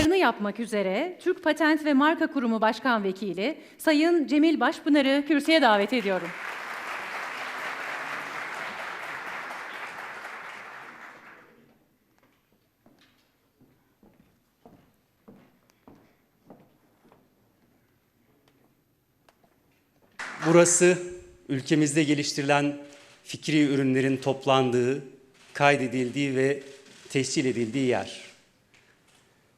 konuşmalarını yapmak üzere Türk Patent ve Marka Kurumu Başkan Vekili Sayın Cemil Başpınar'ı kürsüye davet ediyorum. Burası ülkemizde geliştirilen fikri ürünlerin toplandığı, kaydedildiği ve tescil edildiği yer.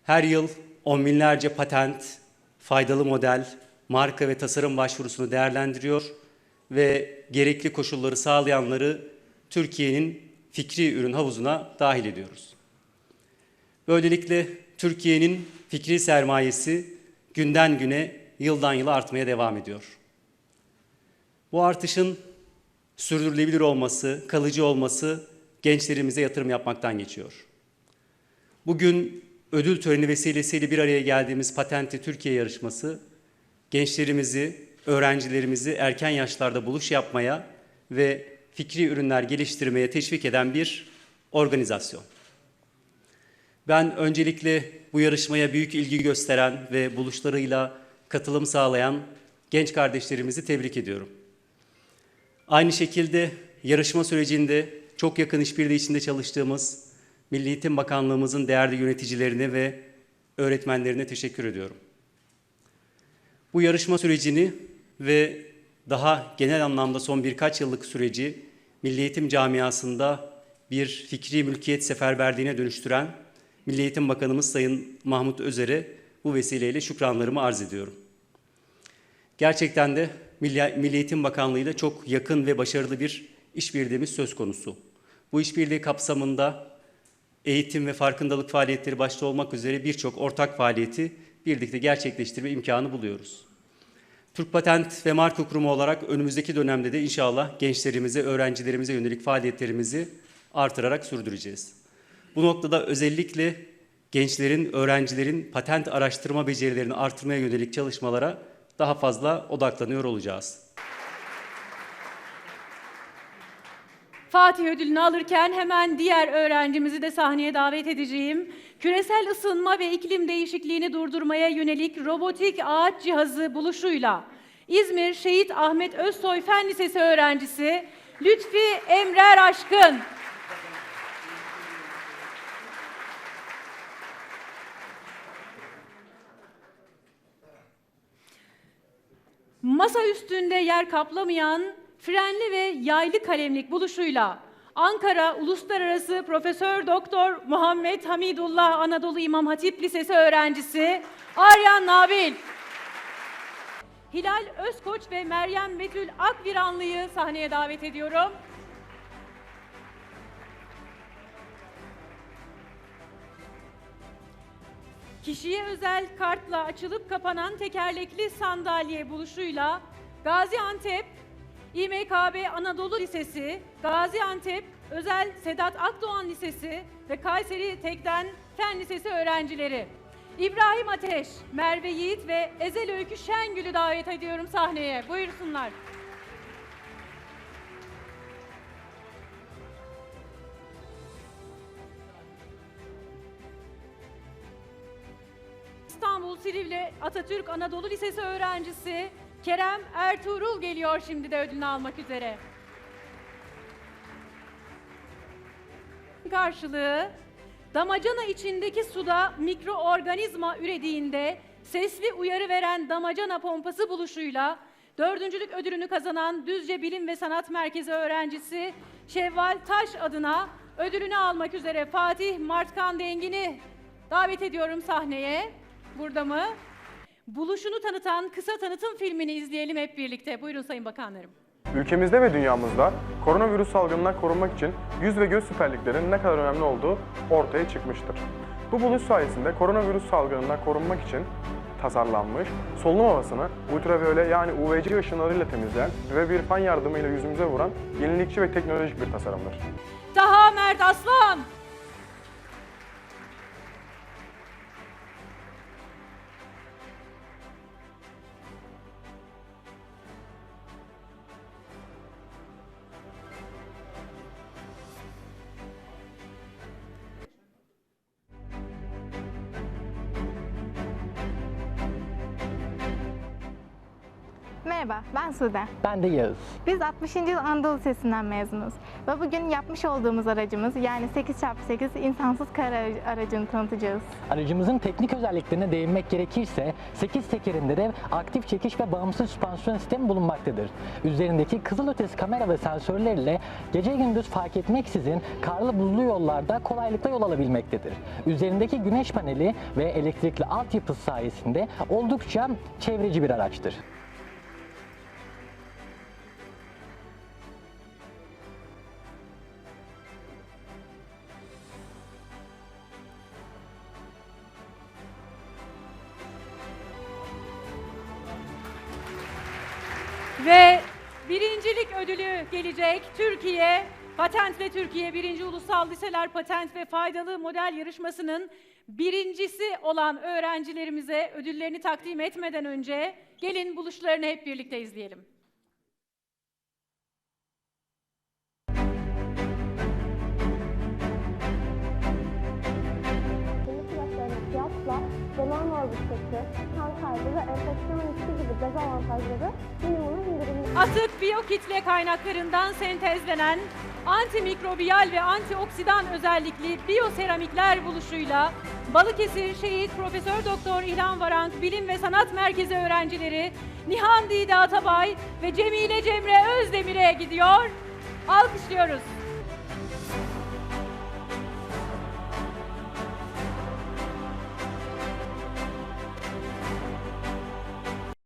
Her yıl on binlerce patent, faydalı model, marka ve tasarım başvurusunu değerlendiriyor ve gerekli koşulları sağlayanları Türkiye'nin fikri ürün havuzuna dahil ediyoruz. Böylelikle Türkiye'nin fikri sermayesi günden güne, yıldan yıla artmaya devam ediyor. Bu artışın sürdürülebilir olması, kalıcı olması gençlerimize yatırım yapmaktan geçiyor. Bugün ödül töreni vesilesiyle bir araya geldiğimiz Patenti Türkiye yarışması gençlerimizi, öğrencilerimizi erken yaşlarda buluş yapmaya ve fikri ürünler geliştirmeye teşvik eden bir organizasyon. Ben öncelikle bu yarışmaya büyük ilgi gösteren ve buluşlarıyla katılım sağlayan genç kardeşlerimizi tebrik ediyorum. Aynı şekilde yarışma sürecinde çok yakın işbirliği içinde çalıştığımız Milli Eğitim Bakanlığımızın değerli yöneticilerine ve öğretmenlerine teşekkür ediyorum. Bu yarışma sürecini ve daha genel anlamda son birkaç yıllık süreci Milli Eğitim camiasında bir fikri mülkiyet seferberliğine dönüştüren Milli Eğitim Bakanımız Sayın Mahmut Özer'e bu vesileyle şükranlarımı arz ediyorum. Gerçekten de Milli, Eğitim Bakanlığı ile çok yakın ve başarılı bir işbirliğimiz söz konusu. Bu işbirliği kapsamında eğitim ve farkındalık faaliyetleri başta olmak üzere birçok ortak faaliyeti birlikte gerçekleştirme imkanı buluyoruz. Türk Patent ve Marka Kurumu olarak önümüzdeki dönemde de inşallah gençlerimize, öğrencilerimize yönelik faaliyetlerimizi artırarak sürdüreceğiz. Bu noktada özellikle gençlerin, öğrencilerin patent araştırma becerilerini artırmaya yönelik çalışmalara daha fazla odaklanıyor olacağız. Fatih ödülünü alırken hemen diğer öğrencimizi de sahneye davet edeceğim. Küresel ısınma ve iklim değişikliğini durdurmaya yönelik robotik ağaç cihazı buluşuyla İzmir Şehit Ahmet Özsoy Fen Lisesi öğrencisi Lütfi Emrer Aşkın. Masa üstünde yer kaplamayan frenli ve yaylı kalemlik buluşuyla Ankara Uluslararası Profesör Doktor Muhammed Hamidullah Anadolu İmam Hatip Lisesi öğrencisi Aryan Nabil. Hilal Özkoç ve Meryem Betül Akviranlı'yı sahneye davet ediyorum. Kişiye özel kartla açılıp kapanan tekerlekli sandalye buluşuyla Gaziantep İMKB Anadolu Lisesi, Gaziantep Özel Sedat Akdoğan Lisesi ve Kayseri Tekden Fen Lisesi öğrencileri. İbrahim Ateş, Merve Yiğit ve Ezel Öykü Şengül'ü davet ediyorum sahneye. Buyursunlar. İstanbul Silivri Atatürk Anadolu Lisesi öğrencisi Kerem Ertuğrul geliyor şimdi de ödülünü almak üzere. Karşılığı damacana içindeki suda mikroorganizma ürediğinde sesli uyarı veren damacana pompası buluşuyla dördüncülük ödülünü kazanan Düzce Bilim ve Sanat Merkezi öğrencisi Şevval Taş adına ödülünü almak üzere Fatih Martkan Dengin'i davet ediyorum sahneye. Burada mı? Buluşunu tanıtan kısa tanıtım filmini izleyelim hep birlikte. Buyurun Sayın Bakanlarım. Ülkemizde ve dünyamızda koronavirüs salgınından korunmak için yüz ve göz siperliklerinin ne kadar önemli olduğu ortaya çıkmıştır. Bu buluş sayesinde koronavirüs salgınından korunmak için tasarlanmış, solunum havasını ultraviyole yani UVC ışınlarıyla temizleyen ve bir fan yardımıyla yüzümüze vuran yenilikçi ve teknolojik bir tasarımdır. Taha Mert Aslan. Merhaba, ben Sude. Ben de Yağız. Biz 60. yıl Anadolu Lisesi'nden mezunuz. Ve bugün yapmış olduğumuz aracımız yani 8x8 insansız kar aracı- aracını tanıtacağız. Aracımızın teknik özelliklerine değinmek gerekirse 8 tekerinde de aktif çekiş ve bağımsız süspansiyon sistemi bulunmaktadır. Üzerindeki kızılötesi kamera ve sensörlerle gece gündüz fark etmeksizin karlı buzlu yollarda kolaylıkla yol alabilmektedir. Üzerindeki güneş paneli ve elektrikli altyapısı sayesinde oldukça çevreci bir araçtır. Ve birincilik ödülü gelecek Türkiye, Patent ve Türkiye birinci Ulusal Liseler Patent ve Faydalı Model Yarışması'nın birincisi olan öğrencilerimize ödüllerini takdim etmeden önce gelin buluşlarını hep birlikte izleyelim. Morbiditesi, kan kaybı. Atık biyokitle kaynaklarından sentezlenen antimikrobiyal ve antioksidan özellikli biyoseramikler buluşuyla Balıkesir Şehit Profesör Doktor İlhan Varank Bilim ve Sanat Merkezi öğrencileri Nihan Dide Atabay ve Cemile Cemre Özdemir'e gidiyor. Alkışlıyoruz.